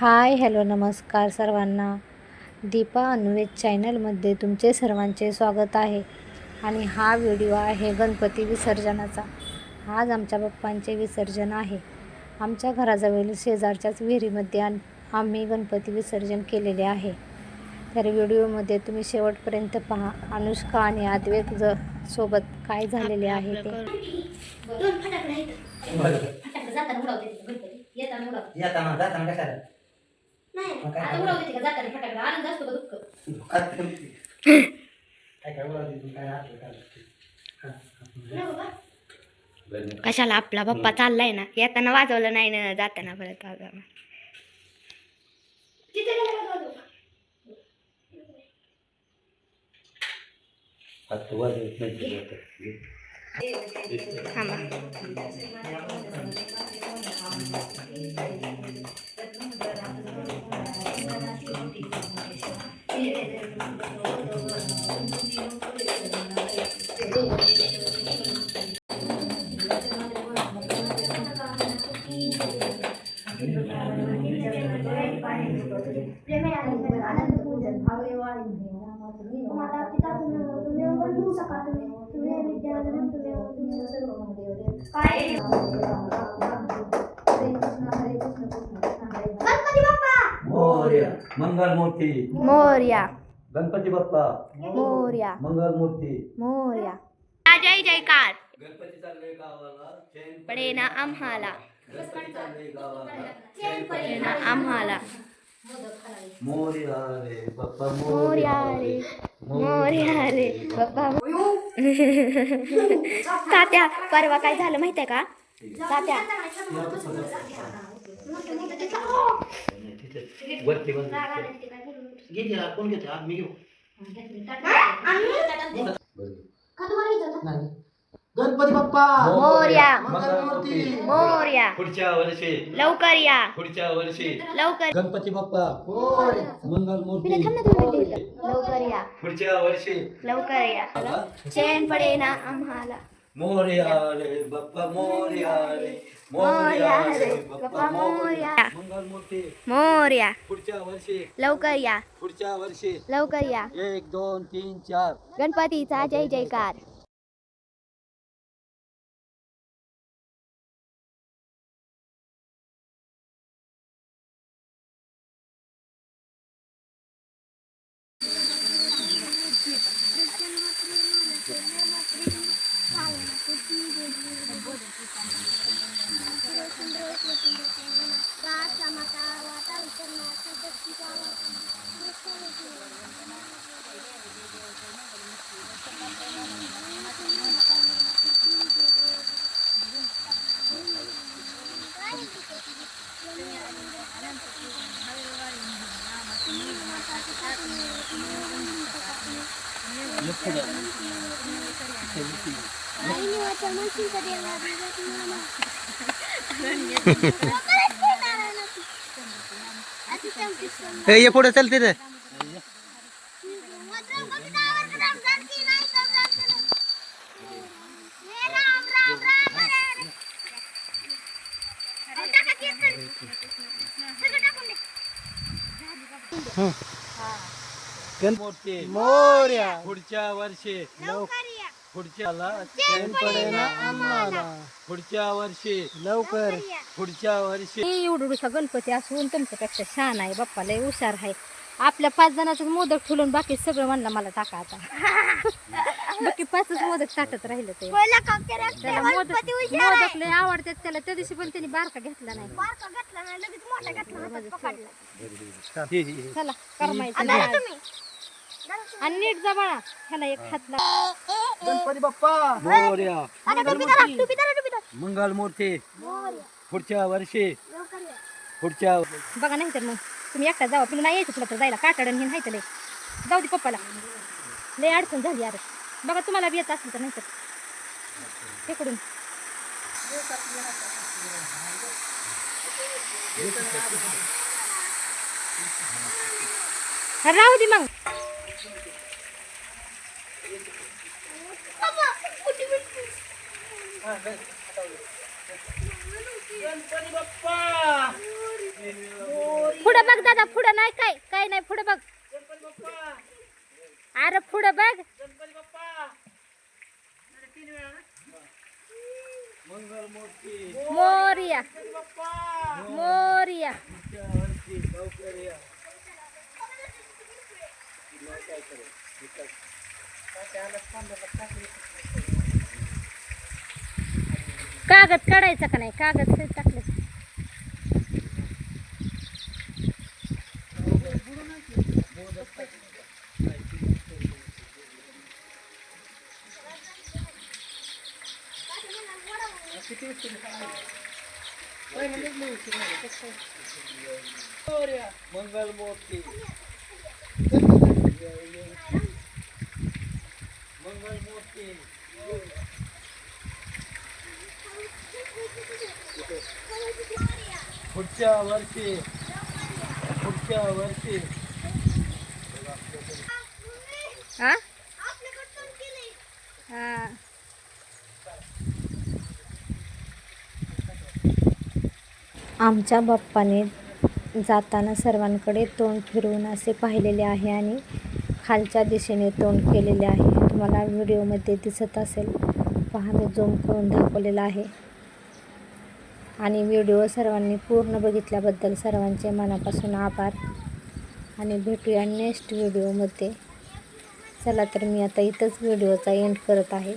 Hi hello नमस्कार सर्वांना. दीपा अन्वेज चॅनलमध्ये तुमचे सर्वांचे स्वागत आहे. आणि हा व्हिडिओ आहे गणपती विसर्जनाचा. आज आमच्या बाप्पांचे विसर्जन आहे. आमच्या घराजवळील शेजारच्याच विहिरीमध्ये आम- आम्ही गणपती विसर्जन केलेले आहे. तर व्हिडिओमध्ये तुम्ही शेवटपर्यंत पहा. अनुष्का आणि आद्वेक ज सोबत काय झालेले आहे ते? कशाला आपला पप्पा चाललाय ना? येताना वाजवलं नाही ना जाताना परत वाजवलं. तिथे गेला का बाजूला? हात वाजवत नाही ते जातं. थांबा माता पिता तुम्ही तुम्ही बंधू सखा तुम्ही तुम्ही विद्याधरम तुम्ही तुम्ही सर्व काय गणपती बाप्पा मोरया मंगलमूर्ती। मोर्या। गणपती बाप्पा। मोर्या। मंगलमूर्ती। मोर्या। जय जयकार। गणपती चालले गावाला चैन पडे ना आम्हाला। आम्हाला. मोरया रे बाप्पा मोर्या रे मोर्या रे बाप्पा तात्या परवा काय झालं माहितीये का? तात्या. कोण घेते हा, मी घेऊ. गणपती बाप्पा! मोरया. मंगलमूर्ती! मोर्या. पुढच्या वर्षी. लवकर या. पुढच्या वर्षी. लवकर. गणपती बाप्पा! मंगलमूर्ती! लवकर या. पुढच्या वर्षी. लवकर या. चैन पडे ना आम्हाला. मोरया रे बाप्पा मोरया रे. मोरया मोरया रे रे बाप्पा बाप्पा मोरया. मोरया. मंगलमूर्ती. मोर्या. पुढच्या वर्षी. लवकर या. पुढच्या वर्षी. लवकर या. एक दोन तीन चार. गणपतीचा जय जयकार. ये पुढे चलते रे गणपती मोर्या. पुढच्या वर्षी. पुढच्याला चैन पडेना. आम्हाला. पुढच्या वर्षी. लवकर. पुढच्या वर्षी. गणपती असून तुमच्यापेक्षा छान आहे बाप्पा लय हुशार आहे. आपल्या पाच जणांचं मोदक ठेवून बाकी सगळं म्हणलं मला टाका आता. बाकी पाचच मोदक टाकत राहिलं ते. त्याला मोदक मोदक लय आवडतात त्याला. त्या दिवशी पण त्यांनी बारका घेतला नाही. चला करमायचं आणि नीट जा बाळा ह्याला एक हात लाव. गणपती बाप्पा. मोर्या. मंगलमूर्ती पुढच्या वर्षी. पुढच्या बघा नाही तर मग. तुम्ही एकटा जावा. तुला नाही यायचं तुला तर जायला. काटाडन हे नाही तर लय. जाऊ दे पप्पाला. लय अडचण झाली अरे. बघा तुम्हाला बी येत असेल तर नाही तर. तिकडून हा, राहू दे मग. पुढं बघ दादा पुढं नाही काय काय नाही पुढं बघ. अरे पुढं बघ. मोरिया मोरिया. कागद काढायचा का नाही? कागद ते टाकले. मंगलमूर्ती मंगलमूर्ती पुढच्या वर्षी पुढच्या वर्षी हा. आमच्या बाप्पाने जाताना सर्वांकडे तोंड फिरवून असे पाहिलेले आहे आणि खालच्या दिशेने तोंड केलेले आहे. तुम्हाला व्हिडिओमध्ये दिसत असेल पहा मी झूम करून दाखवलेला आहे. आणि व्हिडिओ सर्वांनी पूर्ण बघितल्याबद्दल सर्वांचे मनापासून आभार. आणि भेटूया नेक्स्ट व्हिडिओमध्ये चला तर मी आता इथंच व्हिडिओचा एंड करत आहे.